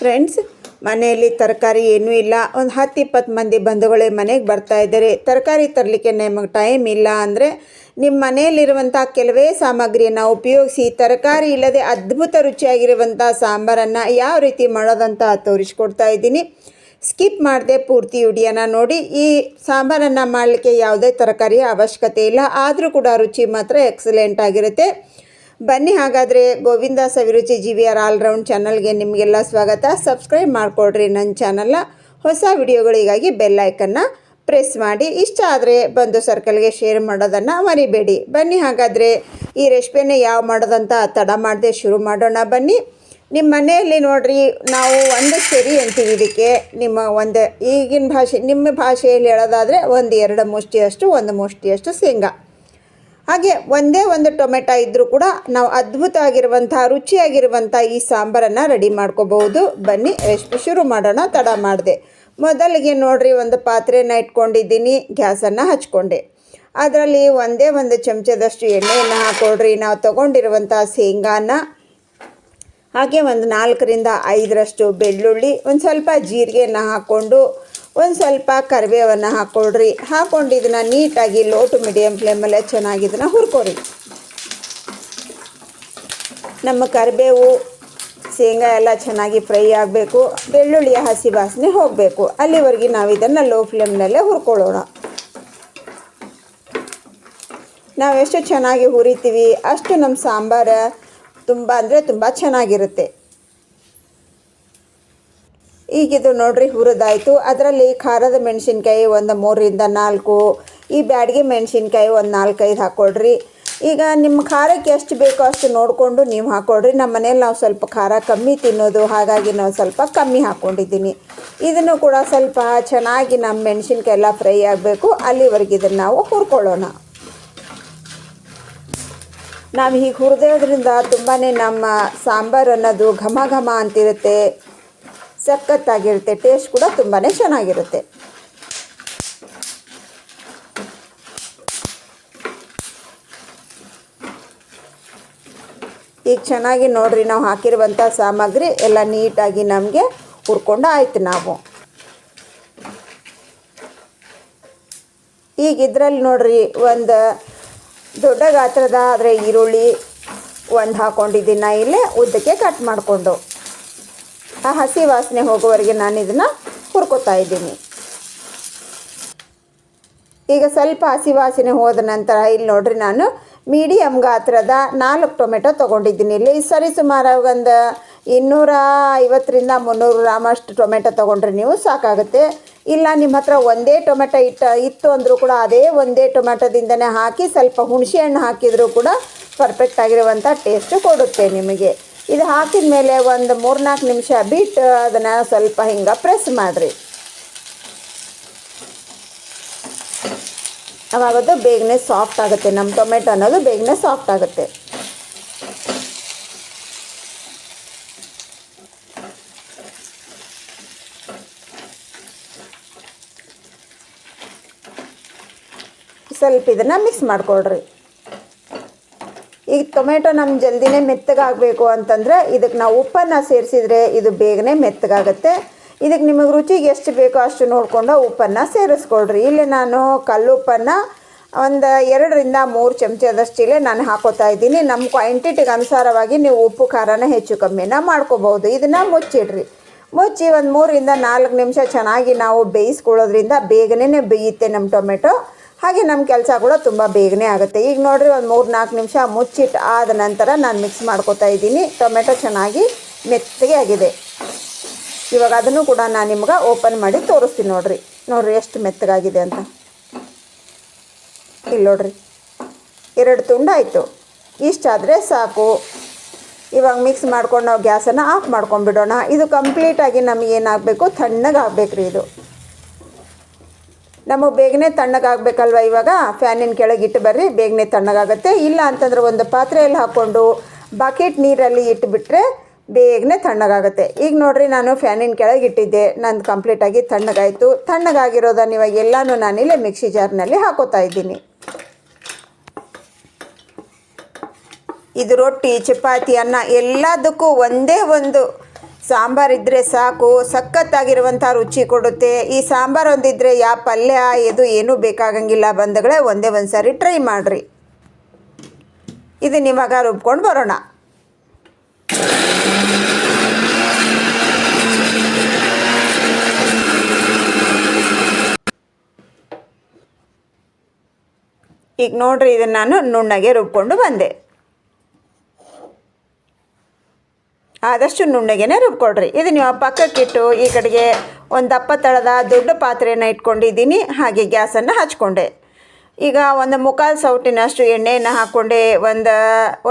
Friends ಮನೆಯಲ್ಲಿ ತರಕಾರಿ ಏನೂ ಇಲ್ಲ. ಒಂದು ಹತ್ತು ಇಪ್ಪತ್ತು ಮಂದಿ ಬಂಧುಗಳೇ ಮನೆಗೆ ಬರ್ತಾ ಇದ್ದಾರೆ. ತರಕಾರಿ ತರಲಿಕ್ಕೆ ನಮಗೆ ಟೈಮ್ ಇಲ್ಲ ಅಂದರೆ ನಿಮ್ಮ ಮನೆಯಲ್ಲಿರುವಂಥ ಕೆಲವೇ ಸಾಮಗ್ರಿಯನ್ನು ಉಪಯೋಗಿಸಿ, ತರಕಾರಿ ಇಲ್ಲದೆ ಅದ್ಭುತ ರುಚಿಯಾಗಿರುವಂಥ ಸಾಂಬಾರನ್ನು ಯಾವ ರೀತಿ ಮಾಡೋದಂತ ತೋರಿಸ್ಕೊಡ್ತಾ ಇದ್ದೀನಿ. ಸ್ಕಿಪ್ ಮಾಡದೆ ಪೂರ್ತಿ ವಿಡಿಯೋನ ನೋಡಿ. ಈ ಸಾಂಬಾರನ್ನು ಮಾಡಲಿಕ್ಕೆ ಯಾವುದೇ ತರಕಾರಿಯ ಅವಶ್ಯಕತೆ ಇಲ್ಲ. ಆದರೂ ಕೂಡ ರುಚಿ ಮಾತ್ರ ಎಕ್ಸಲೆಂಟ್ ಆಗಿರುತ್ತೆ. ಬನ್ನಿ ಹಾಗಾದರೆ ಗೋವಿಂದ ಸವಿರುಚಿ ಆರ್ ಆಲ್ರೌಂಡ್ ಚಾನಲ್ಗೆ ನಿಮಗೆಲ್ಲ ಸ್ವಾಗತ. ಸಬ್ಸ್ಕ್ರೈಬ್ ಮಾಡಿಕೊಡ್ರಿ ನನ್ನ ಚಾನಲ್ನ. ಹೊಸ ವಿಡಿಯೋಗಳಿಗಾಗಿ ಬೆಲ್ ಐಕನ್ನ ಪ್ರೆಸ್ ಮಾಡಿ. ಇಷ್ಟ ಆದರೆ ಬಂದು ಸರ್ಕಲ್ಗೆ ಶೇರ್ ಮಾಡೋದನ್ನು ಮರಿಬೇಡಿ. ಬನ್ನಿ ಹಾಗಾದರೆ ಈ ರೆಸಿಪಿಯನ್ನು ಯಾವ ಮಾಡೋದಂತ ತಡ ಮಾಡದೆ ಶುರು ಮಾಡೋಣ. ಬನ್ನಿ ನಿಮ್ಮ ಮನೆಯಲ್ಲಿ ನೋಡ್ರಿ, ನಾವು ಒಂದು ಸರಿ ಅಂತೀವಿ ಇದಕ್ಕೆ. ನಿಮ್ಮ ಒಂದು ಈಗಿನ ಭಾಷೆ, ನಿಮ್ಮ ಭಾಷೆಯಲ್ಲಿ ಹೇಳೋದಾದರೆ ಒಂದು ಎರಡು ಮುಷ್ಟಿಯಷ್ಟು, ಒಂದು ಮುಷ್ಟಿಯಷ್ಟು ಶೇಂಗಾ. ಹಾಗೆ ಒಂದೇ ಒಂದು ಟೊಮೆಟೊ ಇದ್ದರೂ ಕೂಡ ನಾವು ಅದ್ಭುತವಾಗಿರುವಂಥ, ರುಚಿಯಾಗಿರುವಂಥ ಈ ಸಾಂಬಾರನ್ನು ರೆಡಿ ಮಾಡ್ಕೋಬಹುದು. ಬನ್ನಿ, ರೆಸಿಪಿ ಶುರು ಮಾಡೋಣ. ತಡ ಮಾಡಿದೆ. ಮೊದಲಿಗೆ ನೋಡಿರಿ, ಒಂದು ಪಾತ್ರೆನ ಇಟ್ಕೊಂಡಿದ್ದೀನಿ, ಗ್ಯಾಸನ್ನು ಹಚ್ಕೊಂಡೆ. ಅದರಲ್ಲಿ ಒಂದೇ ಒಂದು ಚಮಚದಷ್ಟು ಎಣ್ಣೆಯನ್ನು ಹಾಕೊಳ್ರಿ. ನಾವು ತೊಗೊಂಡಿರುವಂಥ ಶೇಂಗಾನ, ಹಾಗೆ ಒಂದು ನಾಲ್ಕರಿಂದ ಐದರಷ್ಟು ಬೆಳ್ಳುಳ್ಳಿ, ಒಂದು ಸ್ವಲ್ಪ ಜೀರಿಗೆನ ಹಾಕ್ಕೊಂಡು ಒಂದು ಸ್ವಲ್ಪ ಕರಿಬೇವನ್ನು ಹಾಕ್ಕೊಳ್ರಿ ಹಾಕ್ಕೊಂಡು ಇದನ್ನು ನೀಟಾಗಿ ಲೋ ಟು ಮೀಡಿಯಮ್ ಫ್ಲೇಮಲ್ಲೇ ಚೆನ್ನಾಗಿ ಇದನ್ನು ಹುರ್ಕೊರಿ. ನಮ್ಮ ಕರಿಬೇವು, ಶೇಂಗಾ ಎಲ್ಲ ಚೆನ್ನಾಗಿ ಫ್ರೈ ಆಗಬೇಕು. ಬೆಳ್ಳುಳ್ಳಿಯ ಹಸಿ ವಾಸನೆ ಹೋಗಬೇಕು. ಅಲ್ಲಿವರೆಗೆ ನಾವು ಇದನ್ನು ಲೋ ಫ್ಲೇಮ್ನಲ್ಲೇ ಹುರ್ಕೊಳ್ಳೋಣ. ನಾವೆಷ್ಟು ಚೆನ್ನಾಗಿ ಹುರಿತೀವಿ. ಅಷ್ಟು ನಮ್ಮ ಸಾಂಬಾರು ತುಂಬ ಅಂದರೆ ತುಂಬ ಚೆನ್ನಾಗಿರುತ್ತೆ. ಈಗಿದು ನೋಡ್ರಿ ಹುರಿದಾಯಿತು. ಅದರಲ್ಲಿ ಖಾರದ ಮೆಣಸಿನ್ಕಾಯಿ ಒಂದು ಮೂರರಿಂದ ನಾಲ್ಕು, ಈ ಬ್ಯಾಡಿಗೆ ಮೆಣಸಿನ್ಕಾಯಿ ಒಂದು ನಾಲ್ಕೈದು ಹಾಕ್ಕೊಳ್ರಿ ಈಗ ನಿಮ್ಮ ಖಾರಕ್ಕೆ ಎಷ್ಟು ಬೇಕೋ ಅಷ್ಟು ನೋಡಿಕೊಂಡು ನೀವು ಹಾಕೊಳ್ರಿ. ನಮ್ಮ ಮನೇಲಿ ನಾವು ಸ್ವಲ್ಪ ಖಾರ ಕಮ್ಮಿ ತಿನ್ನೋದು, ಹಾಗಾಗಿ ನಾವು ಸ್ವಲ್ಪ ಕಮ್ಮಿ ಹಾಕ್ಕೊಂಡಿದ್ದೀನಿ ಇದನ್ನು ಕೂಡ ಸ್ವಲ್ಪ ಚೆನ್ನಾಗಿ ನಮ್ಮ ಮೆಣಸಿನ್ಕಾಯಿ ಎಲ್ಲ ಫ್ರೈ ಆಗಬೇಕು. ಅಲ್ಲಿವರೆಗೆ ಇದನ್ನು ನಾವು ಹುರ್ಕೊಳ್ಳೋಣ. ನಾವು ಹೀಗೆ ಹುರಿದೋದ್ರಿಂದ ತುಂಬಾ ನಮ್ಮ ಸಾಂಬಾರು ಅನ್ನೋದು ಘಮ ಘಮ ಅಂತಿರುತ್ತೆ. ಸಖತ್ತಾಗಿರುತ್ತೆ ಟೇಸ್ಟ್ ಕೂಡ ತುಂಬಾ ಚೆನ್ನಾಗಿರುತ್ತೆ. ಈಗ ಚೆನ್ನಾಗಿ ನೋಡ್ರಿ, ನಾವು ಹಾಕಿರುವಂಥ ಸಾಮಗ್ರಿ ಎಲ್ಲ ನೀಟಾಗಿ ನಮಗೆ ಹುರ್ಕೊಂಡು ಆಯ್ತು ನಾವು. ಈಗ ಇದರಲ್ಲಿ ನೋಡ್ರಿ, ಒಂದು ದೊಡ್ಡ ಗಾತ್ರದ ಆದರೆ ಈರುಳ್ಳಿ ಒಂದು ಹಾಕ್ಕೊಂಡಿದ್ದೀನಿ ಇಲ್ಲೇ ಉದ್ದಕ್ಕೆ ಕಟ್ ಮಾಡಿಕೊಂಡು. ಆ ಹಸಿ ವಾಸನೆ ಹೋಗೋವರೆಗೆ ನಾನು ಇದನ್ನು ಹುರ್ಕೋತಾ ಇದ್ದೀನಿ. ಈಗ ಸ್ವಲ್ಪ ಹಸಿ ವಾಸನೆ ಹೋದ ನಂತರ ಇಲ್ಲಿ ನೋಡ್ರಿ ನಾನು ಮೀಡಿಯಮ್ ಗಾತ್ರದ ನಾಲ್ಕು ಟೊಮೆಟೊ ತೊಗೊಂಡಿದ್ದೀನಿ. ಇಲ್ಲಿ ಸರಿ ಸುಮಾರು ಒಂದು ಇನ್ನೂರ ಐವತ್ತರಿಂದ ಮುನ್ನೂರು ಗ್ರಾಮ್ ಅಷ್ಟು ಟೊಮೆಟೊ ತೊಗೊಂಡ್ರೆ ನೀವು ಸಾಕಾಗುತ್ತೆ. ಇಲ್ಲ, ನಿಮ್ಮ ಹತ್ರ ಒಂದೇ ಟೊಮೆಟೊ ಇಟ್ಟ ಇತ್ತು ಅಂದರೂ ಕೂಡ ಅದೇ ಒಂದೇ ಟೊಮೆಟೊದಿಂದನೇ ಹಾಕಿ ಸ್ವಲ್ಪ ಹುಣಸೆ ಹಣ್ಣು ಹಾಕಿದರೂ ಕೂಡ ಪರ್ಫೆಕ್ಟ್ ಆಗಿರುವಂಥ ಟೇಸ್ಟು ಕೊಡುತ್ತೆ ನಿಮಗೆ. ಇದು ಹಾಕಿದ ಮೇಲೆ ಒಂದು ಮೂರ್ನಾಲ್ಕು ನಿಮಿಷ ಬಿಟ್ಟು ಅದನ್ನು ಸ್ವಲ್ಪ ಹಿಂಗೆ ಪ್ರೆಸ್ ಮಾಡಿರಿ. ಅವಾಗದು ಬೇಗನೆ ಸಾಫ್ಟ್ ಆಗುತ್ತೆ, ನಮ್ಮ ಟೊಮೆಟೊ ಅನ್ನೋದು ಬೇಗನೆ ಸಾಫ್ಟ್ ಆಗುತ್ತೆ. ಸ್ವಲ್ಪ ಇದನ್ನು ಮಿಕ್ಸ್ ಮಾಡಿಕೊಡ್ರಿ ಈಗ ಟೊಮೆಟೊ ನಮ್ಗೆ ಜಲ್ದಿನೇ ಮೆತ್ತಗಾಗಬೇಕು ಅಂತಂದರೆ ಇದಕ್ಕೆ ನಾವು ಉಪ್ಪನ್ನು ಸೇರಿಸಿದ್ರೆ ಇದು ಬೇಗನೆ ಮೆತ್ತಗಾಗುತ್ತೆ. ಇದಕ್ಕೆ ನಿಮಗೆ ರುಚಿಗೆ ಎಷ್ಟು ಬೇಕೋ ಅಷ್ಟು ನೋಡಿಕೊಂಡು ಉಪ್ಪನ್ನು ಸೇರಿಸ್ಕೊಳ್ರಿ. ಇಲ್ಲಿ ನಾನು ಕಲ್ಲುಪ್ಪನ್ನು ಒಂದು ಎರಡರಿಂದ ಮೂರು ಚಮಚದಷ್ಟು ಇಲ್ಲೇ ನಾನು ಹಾಕೋತಾ ಇದ್ದೀನಿ. ನಮ್ಮ ಕ್ವಾಂಟಿಟಿಗೆ ಅನುಸಾರವಾಗಿ ನೀವು ಉಪ್ಪು ಖಾರನ ಹೆಚ್ಚು ಕಮ್ಮಿನ ಮಾಡ್ಕೋಬೋದು ಇದನ್ನು ಮುಚ್ಚಿಡ್ರಿ. ಮುಚ್ಚಿ ಒಂದು ಮೂರರಿಂದ ನಾಲ್ಕು ನಿಮಿಷ ಚೆನ್ನಾಗಿ ನಾವು ಬೇಯಿಸ್ಕೊಳ್ಳೋದ್ರಿಂದ ಬೇಗನೆ ಬೇಯುತ್ತೆ ನಮ್ಮ ಟೊಮೆಟೊ. ಹಾಗೆ ನಮ್ಮ ಕೆಲಸ ಕೂಡ ತುಂಬ ಬೇಗನೆ ಆಗುತ್ತೆ. ಈಗ ನೋಡಿರಿ ಒಂದು ಮೂರು ನಾಲ್ಕು ನಿಮಿಷ ಮುಚ್ಚಿಟ್ಟು ಆದ ನಂತರ ನಾನು ಮಿಕ್ಸ್ ಮಾಡ್ಕೊತಾ ಇದ್ದೀನಿ. ಟೊಮೆಟೊ ಚೆನ್ನಾಗಿ ಮೆತ್ತಗೆ ಆಗಿದೆ. ಇವಾಗ ಅದನ್ನು ಕೂಡ ನಾನು ನಿಮ್ಗೆ ಓಪನ್ ಮಾಡಿ ತೋರಿಸ್ತೀನಿ ನೋಡಿರಿ. ನೋಡಿರಿ ಎಷ್ಟು ಮೆತ್ತಗಾಗಿದೆ ಅಂತ. ಇಲ್ಲಿ ನೋಡಿರಿ. ಎರಡು ತುಂಡಾಯಿತು ಇಷ್ಟಾದರೆ ಸಾಕು. ಇವಾಗ ಮಿಕ್ಸ್ ಮಾಡ್ಕೊಂಡು ನಾವು ಗ್ಯಾಸನ್ನು ಆಫ್ ಮಾಡ್ಕೊಂಡ್ಬಿಡೋಣ. ಇದು ಕಂಪ್ಲೀಟಾಗಿ ನಮಗೇನಾಗಬೇಕು ತಣ್ಣಗಾಗಬೇಕು ರೀ ಇದು. ನಮಗೆ ಬೇಗನೆ ತಣ್ಣಗಾಗಬೇಕಲ್ವ ಇವಾಗ? ಫ್ಯಾನಿನ ಕೆಳಗೆ ಇಟ್ಟು ಬರ್ರಿ, ಬೇಗನೆ ತಣ್ಣಗಾಗುತ್ತೆ. ಇಲ್ಲ ಅಂತಂದ್ರೆ ಒಂದು ಪಾತ್ರೆಯಲ್ಲಿ ಹಾಕ್ಕೊಂಡು ಬಕೆಟ್ ನೀರಲ್ಲಿ ಇಟ್ಟುಬಿಟ್ರೆ ಬೇಗನೆ ತಣ್ಣಗಾಗುತ್ತೆ. ಈಗ ನೋಡಿರಿ, ನಾನು ಫ್ಯಾನಿನ ಕೆಳಗೆ ಇಟ್ಟಿದ್ದೆ. ನಂದು ಕಂಪ್ಲೀಟಾಗಿ ತಣ್ಣಗಾಯಿತು. ತಣ್ಣಗಾಗಿರೋದನ್ನು ಇವಾಗ ಎಲ್ಲನೂ ನಾನಿಲ್ಲೇ ಮಿಕ್ಸಿ ಜಾರ್ನಲ್ಲಿ ಹಾಕೋತಾ ಇದ್ದೀನಿ. ಇದು ರೊಟ್ಟಿ, ಚಪಾತಿ, ಅನ್ನ ಎಲ್ಲದಕ್ಕೂ ಒಂದೇ ಒಂದು ಸಾಂಬಾರು ಇದ್ದರೆ ಸಾಕು ಸಖತ್ತಾಗಿರುವಂಥ ರುಚಿ ಕೊಡುತ್ತೆ. ಈ ಸಾಂಬಾರು ಒಂದಿದ್ರೆ ಯಾವ ಪಲ್ಯ, ಇದು ಏನೂ ಬೇಕಾಗಂಗಿಲ್ಲ. ಬಂದಗಳೇ ಒಂದೇ ಒಂದು ಸಾರಿ ಟ್ರೈ ಮಾಡಿರಿ. ಇದು ಇವಾಗ ರುಬ್ಕೊಂಡು ಬರೋಣ. ಈಗ ನೋಡ್ರಿ, ಇದನ್ನು ನಾನು ನುಣ್ಣಗೆ ರುಬ್ಕೊಂಡು ಬಂದೆ. ಆದಷ್ಟು ನುಣ್ಣಗೆನೆ ರುಬ್ಕೊಳ್ರಿ. ಇದು ನೀವು ಪಕ್ಕಕ್ಕಿಟ್ಟು ಈ ಕಡೆಗೆ ಒಂದು ದಪ್ಪ ತಳದ ದೊಡ್ಡ ಪಾತ್ರೆಯನ್ನು ಇಟ್ಕೊಂಡಿದ್ದೀನಿ. ಹಾಗೆ ಗ್ಯಾಸನ್ನು ಹಚ್ಕೊಂಡೆ. ಈಗ ಒಂದು ಮುಕ್ಕಾಲು ಸೌಟಿನಷ್ಟು ಎಣ್ಣೆಯನ್ನು ಹಾಕ್ಕೊಂಡೆ. ಒಂದು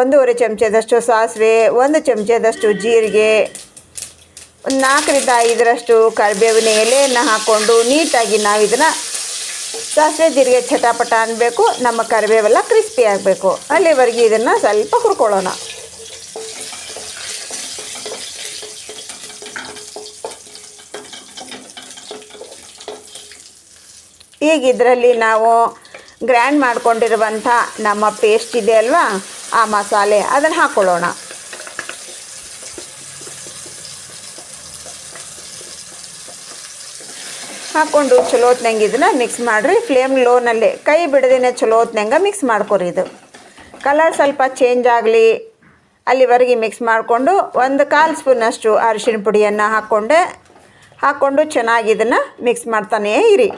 ಒಂದೂವರೆ ಚಮಚದಷ್ಟು ಸಾಸಿವೆ, ಒಂದು ಚಮಚದಷ್ಟು ಜೀರಿಗೆ ಒಂದು ನಾಲ್ಕರಿಂದ ಐದರಷ್ಟು ಕರಿಬೇವಿನ ಎಲೆಯನ್ನು ಹಾಕ್ಕೊಂಡು ನೀಟಾಗಿ ನಾವು ಇದನ್ನು ಸಾಸಿವೆ, ಜೀರಿಗೆ ಚಟಾಪಟ ಅನ್ನಬೇಕು ನಮ್ಮ ಕರಿಬೇವೆಲ್ಲ ಕ್ರಿಸ್ಪಿ ಆಗಬೇಕು. ಅಲ್ಲಿವರೆಗೆ ಇದನ್ನು ಸ್ವಲ್ಪ ಹುರ್ಕೊಳ್ಳೋಣ. ಈಗ ಇದರಲ್ಲಿ ನಾವು ಗ್ರ್ಯಾಂಡ್ ಮಾಡ್ಕೊಂಡಿರುವಂಥ ನಮ್ಮ ಪೇಸ್ಟ್ ಇದೆ ಅಲ್ವಾ? ಆ ಮಸಾಲೆ. ಅದನ್ನು ಹಾಕ್ಕೊಳ್ಳೋಣ ಹಾಕ್ಕೊಂಡು ಚಲೋ ಹೊತ್ನಂಗೆ ಇದನ್ನು ಮಿಕ್ಸ್ ಮಾಡಿರಿ. ಫ್ಲೇಮ್ ಲೋನಲ್ಲಿ ಕೈ ಬಿಡದೇನೆ ಚಲೋ ಹೊತ್ನಂಗೆ ಮಿಕ್ಸ್ ಮಾಡ್ಕೊರಿ ಇದು. ಕಲರ್ ಸ್ವಲ್ಪ ಚೇಂಜ್ ಆಗಲಿ. ಅಲ್ಲಿವರೆಗೆ ಮಿಕ್ಸ್ ಮಾಡಿಕೊಂಡು ಒಂದು ಕಾಲು ಸ್ಪೂನಷ್ಟು ಅರಿಶಿನ ಪುಡಿಯನ್ನು ಹಾಕ್ಕೊಂಡೆ. ಹಾಕ್ಕೊಂಡು ಚೆನ್ನಾಗಿ ಇದನ್ನು ಮಿಕ್ಸ್ ಮಾಡ್ತಾನೇ ಇರಿ.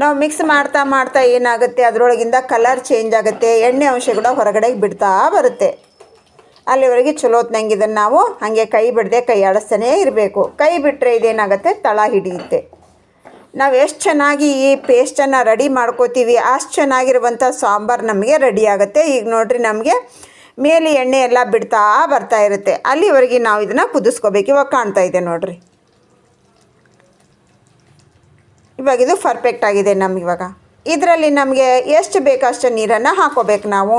ನಾವು ಮಿಕ್ಸ್ ಮಾಡ್ತಾ ಮಾಡ್ತಾ ಏನಾಗುತ್ತೆ? ಅದರೊಳಗಿಂದ ಕಲರ್ ಚೇಂಜ್ ಆಗುತ್ತೆ. ಎಣ್ಣೆ ಅಂಶ ಕೂಡ ಹೊರಗಡೆ ಬಿಡ್ತಾ ಬರುತ್ತೆ. ಅಲ್ಲಿವರೆಗೆ ಚಲೋ ಹೊತ್ನಂಗೆ ಇದನ್ನು ನಾವು ಹಾಗೆ ಕೈ ಬಿಡದೆ ಕೈ ಆಡಿಸ್ತಾನೇ ಇರಬೇಕು. ಕೈ ಬಿಟ್ಟರೆ ಇದೇನಾಗುತ್ತೆ? ತಳ ಹಿಡಿಯುತ್ತೆ. ನಾವು ಎಷ್ಟು ಚೆನ್ನಾಗಿ ಈ ಪೇಸ್ಟನ್ನು ರೆಡಿ ಮಾಡ್ಕೋತೀವಿ, ಅಷ್ಟು ಚೆನ್ನಾಗಿರುವಂಥ ಸಾಂಬಾರು ನಮಗೆ ರೆಡಿ ಆಗುತ್ತೆ. ಈಗ ನೋಡಿರಿ ನಮಗೆ ಮೇಲೆ ಎಣ್ಣೆ ಎಲ್ಲ ಬಿಡ್ತಾ ಬರ್ತಾ ಇರುತ್ತೆ. ಅಲ್ಲಿವರೆಗೆ ನಾವು ಇದನ್ನು ಕುದಿಸ್ಕೋಬೇಕು. ಇವಾಗ ಕಾಣ್ತಾ ಇದೆ ನೋಡ್ರಿ. ಇವಾಗ ಇದು ಪರ್ಫೆಕ್ಟ್ ಆಗಿದೆ ಇವಾಗ. ಇದರಲ್ಲಿ ನಮಗೆ ಎಷ್ಟು ಬೇಕಷ್ಟು ನೀರನ್ನು ಹಾಕೋಬೇಕು ನಾವು.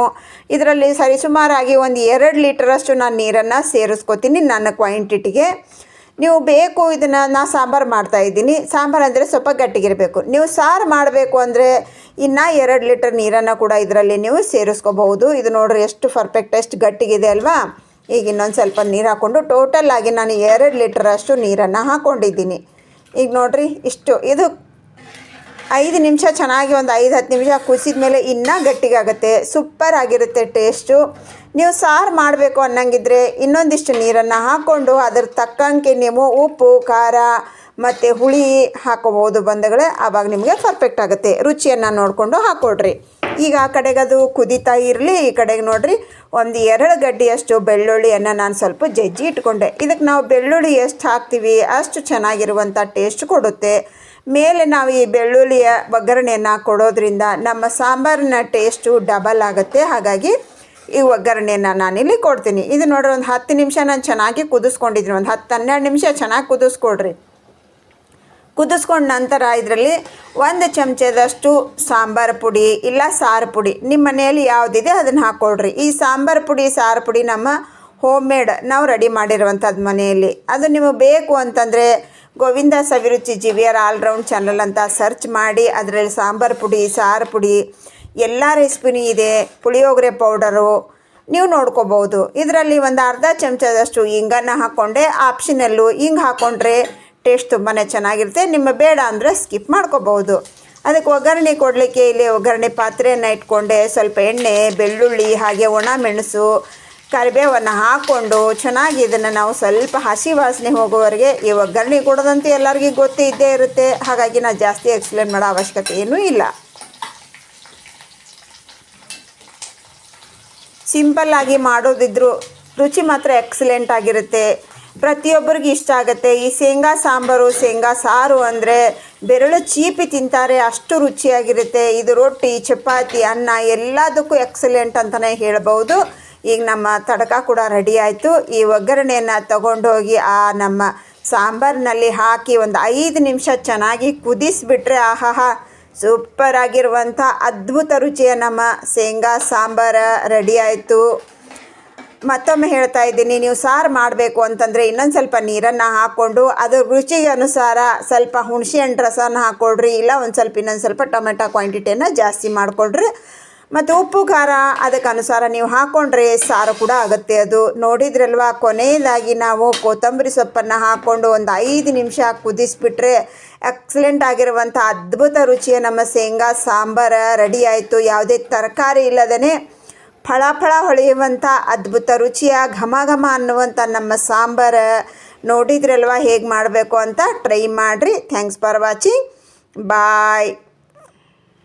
ಇದರಲ್ಲಿ ಸರಿಸುಮಾರಾಗಿ ಒಂದು ಎರಡು ಲೀಟರಷ್ಟು ನಾನು ನೀರನ್ನು ಸೇರಿಸ್ಕೋತೀನಿ ನನ್ನ ಕ್ವಾಂಟಿಟಿಗೆ. ನೀವು ಬೇಕು ಇದನ್ನು, ನಾ ಸಾಂಬಾರು ಮಾಡ್ತಾಯಿದ್ದೀನಿ ಸಾಂಬಾರು ಅಂದರೆ ಸ್ವಲ್ಪ ಗಟ್ಟಿಗಿರಬೇಕು. ನೀವು ಸಾರು ಮಾಡಬೇಕು ಅಂದರೆ ಇನ್ನು ಎರಡು ಲೀಟರ್ ನೀರನ್ನು ಕೂಡ ಇದರಲ್ಲಿ ನೀವು ಸೇರಿಸ್ಕೋಬಹುದು. ಇದು ನೋಡ್ರಿ ಎಷ್ಟು ಪರ್ಫೆಕ್ಟ್ ಎಷ್ಟು ಗಟ್ಟಿಗಿದೆ ಅಲ್ವಾ? ಈಗ ಇನ್ನೊಂದು ಸ್ವಲ್ಪ ನೀರು ಹಾಕ್ಕೊಂಡು ಟೋಟಲ್ ಆಗಿ ನಾನು ಎರಡು ಲೀಟರಷ್ಟು ನೀರನ್ನು ಹಾಕ್ಕೊಂಡಿದ್ದೀನಿ ಈಗ ನೋಡ್ರಿ ಇಷ್ಟು. ಇದು ಐದು ನಿಮಿಷ ಚೆನ್ನಾಗಿ ಒಂದು ಐದು ಹತ್ತು ನಿಮಿಷ ಕುದಿಸಿದ ಮೇಲೆ ಇನ್ನೂ ಗಟ್ಟಿಗಾಗುತ್ತೆ. ಸೂಪರ್ ಆಗಿರುತ್ತೆ ಟೇಸ್ಟು ನೀವು ಸಾರು ಮಾಡಬೇಕು ಅನ್ನಂಗಿದ್ರೆ ಇನ್ನೊಂದಿಷ್ಟು ನೀರನ್ನು ಹಾಕ್ಕೊಂಡು ಅದ್ರ ತಕ್ಕಂಗೆ ನೀವು ಉಪ್ಪು, ಖಾರ ಮತ್ತು ಹುಳಿ ಹಾಕೋಬೋದು ಬಂದಗಳೇ ಆವಾಗ ನಿಮಗೆ ಪರ್ಫೆಕ್ಟ್ ಆಗುತ್ತೆ. ರುಚಿಯನ್ನು ನೋಡಿಕೊಂಡು ಹಾಕ್ಕೊಡ್ರಿ ಈಗ ಆ ಕಡೆಗೆ ಅದು ಕುದೀತಾ ಇರಲಿ. ಈ ಕಡೆಗೆ ನೋಡಿರಿ ಒಂದು ಎರಡು ಗಡ್ಡಿಯಷ್ಟು ಬೆಳ್ಳುಳ್ಳಿಯನ್ನು ನಾನು ಸ್ವಲ್ಪ ಜಜ್ಜಿ ಇಟ್ಕೊಂಡೆ. ಇದಕ್ಕೆ ನಾವು ಬೆಳ್ಳುಳ್ಳಿ ಎಷ್ಟು ಹಾಕ್ತೀವಿ ಅಷ್ಟು ಚೆನ್ನಾಗಿರುವಂಥ ಟೇಸ್ಟ್ ಕೊಡುತ್ತೆ. ಮೇಲೆ ನಾವು ಈ ಬೆಳ್ಳುಳ್ಳಿಯ ಒಗ್ಗರಣೆಯನ್ನು ಕೊಡೋದ್ರಿಂದ ನಮ್ಮ ಸಾಂಬಾರಿನ ಟೇಸ್ಟು ಡಬಲ್ ಆಗುತ್ತೆ. ಹಾಗಾಗಿ ಈ ಒಗ್ಗರಣೆಯನ್ನು ನಾನಿಲ್ಲಿ ಕೊಡ್ತೀನಿ. ಇದು ನೋಡ್ರಿ, ಒಂದು ಹತ್ತು ನಿಮಿಷ ನಾನು ಚೆನ್ನಾಗಿ ಕುದಿಸ್ಕೊಂಡಿದ್ದೀನಿ. ಒಂದು ಹತ್ತು ಹನ್ನೆರಡು ನಿಮಿಷ ಚೆನ್ನಾಗಿ ಕುದಿಸ್ಕೊಡ್ರಿ. ಕುದಿಸ್ಕೊಂಡ ನಂತರ ಇದರಲ್ಲಿ ಒಂದು ಚಮಚದಷ್ಟು ಸಾಂಬಾರು ಪುಡಿ ಇಲ್ಲ ಸಾರು ಪುಡಿ ನಿಮ್ಮ ಮನೆಯಲ್ಲಿ ಯಾವುದಿದೆ ಅದನ್ನು ಹಾಕ್ಕೊಳ್ರಿ ಈ ಸಾಂಬಾರು ಪುಡಿ, ಸಾರು ಪುಡಿ ನಮ್ಮ ಹೋಮ್ ಮೇಡ್ ನಾವು ರೆಡಿ ಮಾಡಿರುವಂಥದ್ದು ಮನೆಯಲ್ಲಿ. ಅದು ನಿಮಗೆ ಬೇಕು ಅಂತಂದರೆ Govinda Saviruchi GVR all round channel ಅಂತ ಸರ್ಚ್ ಮಾಡಿ, ಅದರಲ್ಲಿ ಸಾಂಬಾರು ಪುಡಿ, ಸಾರು ಪುಡಿ, ಎಲ್ಲ ರೆಸಿಪಿನೂ ಇದೆ. ಪುಳಿಯೋಗರೆ ಪೌಡರು ನೀವು ನೋಡ್ಕೋಬೋದು. ಇದರಲ್ಲಿ ಒಂದು ಅರ್ಧ ಚಮಚದಷ್ಟು ಹಿಂಗನ್ನು ಹಾಕ್ಕೊಂಡೆ, ಆಪ್ಷನಲ್ಲು ಹಿಂಗೆ ಹಾಕ್ಕೊಂಡ್ರೆ ಟೇಸ್ಟ್ ತುಂಬಾ ಚೆನ್ನಾಗಿರುತ್ತೆ. ನಿಮ್ಮ ಬೇಡ ಅಂದರೆ ಸ್ಕಿಪ್ ಮಾಡ್ಕೋಬೋದು. ಅದಕ್ಕೆ ಒಗ್ಗರಣೆ ಕೊಡಲಿಕ್ಕೆ ಇಲ್ಲಿ ಒಗ್ಗರಣೆ ಪಾತ್ರೆಯನ್ನು ಇಟ್ಕೊಂಡೆ, ಸ್ವಲ್ಪ ಎಣ್ಣೆ, ಬೆಳ್ಳುಳ್ಳಿ, ಹಾಗೆ ಒಣ ಮೆಣಸು ಕರಿಬೇವನ್ನು ಹಾಕ್ಕೊಂಡು ಚೆನ್ನಾಗಿ ಇದನ್ನು ನಾವು ಸ್ವಲ್ಪ ಹಸಿ ವಾಸನೆ ಹೋಗೋವರೆಗೆ ಈ ಒಗ್ಗರಣೆ ಕೊಡೋದಂತೆ ಎಲ್ಲರಿಗೂ ಗೊತ್ತೇ ಇದ್ದೇ ಇರುತ್ತೆ. ಹಾಗಾಗಿ ನಾನು ಜಾಸ್ತಿ ಎಕ್ಸ್ಪ್ಲೇನ್ ಮಾಡೋ ಅವಶ್ಯಕತೆ ಏನೂ ಇಲ್ಲ. ಸಿಂಪಲ್ ಆಗಿ ಮಾಡೋದಿದ್ರು ರುಚಿ ಮಾತ್ರ ಎಕ್ಸಲೆಂಟ್ ಆಗಿರುತ್ತೆ. ಪ್ರತಿಯೊಬ್ಬರಿಗೆ ಇಷ್ಟ ಆಗುತ್ತೆ. ಈ ಶೇಂಗಾ ಸಾಂಬಾರು, ಶೇಂಗಾ ಸಾರು ಅಂದರೆ ಬೆರಳು ಚೀಪಿ ತಿಂತಾರೆ, ಅಷ್ಟು ರುಚಿಯಾಗಿರುತ್ತೆ. ಇದು ರೊಟ್ಟಿ, ಚಪಾತಿ, ಅನ್ನ ಎಲ್ಲದಕ್ಕೂ ಎಕ್ಸಲೆಂಟ್ ಅಂತಲೇ ಹೇಳ್ಬೋದು ಈಗ ನಮ್ಮ ತಡಕ ಕೂಡ ರೆಡಿ ಆಯಿತು. ಈ ಒಗ್ಗರಣೆಯನ್ನು ತಗೊಂಡೋಗಿ ಆ ನಮ್ಮ ಸಾಂಬಾರಿನಲ್ಲಿ ಹಾಕಿ ಒಂದು ಐದು ನಿಮಿಷ ಚೆನ್ನಾಗಿ ಕುದಿಸಿಬಿಟ್ರೆ ಆಹಾಹಾ ಸೂಪರ್ ಆಗಿರುವಂಥ ಅದ್ಭುತ ರುಚಿಯ ನಮ್ಮ ಶೇಂಗಾ ಸಾಂಬಾರ ರೆಡಿ ಆಯಿತು. ಮತ್ತೊಮ್ಮೆ ಹೇಳ್ತಾ ಇದ್ದೀನಿ, ನೀವು ಸಾರು ಮಾಡಬೇಕು ಅಂತಂದರೆ ಇನ್ನೊಂದು ಸ್ವಲ್ಪ ನೀರನ್ನು ಹಾಕ್ಕೊಂಡು ಅದ್ರ ರುಚಿಗೆ ಅನುಸಾರ ಸ್ವಲ್ಪ ಹುಣಸೆ ಹಣ್ಣು ರಸನ ಹಾಕ್ಕೊಳ್ರಿ ಇಲ್ಲ ಒಂದು ಸ್ವಲ್ಪ ಇನ್ನೊಂದು ಸ್ವಲ್ಪ ಟೊಮೆಟೊ ಕ್ವಾಂಟಿಟಿಯನ್ನು ಜಾಸ್ತಿ ಮಾಡಿಕೊಡ್ರಿ ಮತ್ತು ಉಪ್ಪು, ಖಾರ ಅದಕ್ಕೆ ಅನುಸಾರ ನೀವು ಹಾಕ್ಕೊಂಡ್ರೆ ಸಾರು ಕೂಡ ಆಗುತ್ತೆ. ಅದು ನೋಡಿದ್ರಲ್ವಾ? ಕೊನೆಯದಾಗಿ ನಾವು ಕೊತ್ತಂಬರಿ ಸೊಪ್ಪನ್ನು ಹಾಕ್ಕೊಂಡು ಒಂದು ಐದು ನಿಮಿಷ ಕುದಿಸ್ಬಿಟ್ರೆ ಎಕ್ಸಲೆಂಟ್ ಆಗಿರುವಂಥ ಅದ್ಭುತ ರುಚಿಯ ನಮ್ಮ ಶೇಂಗಾ, ಸಾಂಬಾರು ರೆಡಿ ಆಯಿತು. ಯಾವುದೇ ತರಕಾರಿ ಇಲ್ಲದೇ ಫಳ ಫಳ ಹೊಳೆಯುವಂಥ ಅದ್ಭುತ ರುಚಿಯ ಘಮ ಘಮ ಅನ್ನುವಂಥ ನಮ್ಮ ಸಾಂಬಾರು ನೋಡಿದ್ರಲ್ವ? ಹೇಗೆ ಮಾಡಬೇಕು ಅಂತ ಟ್ರೈ ಮಾಡಿರಿ. Thanks for watching. ಬಾಯ್.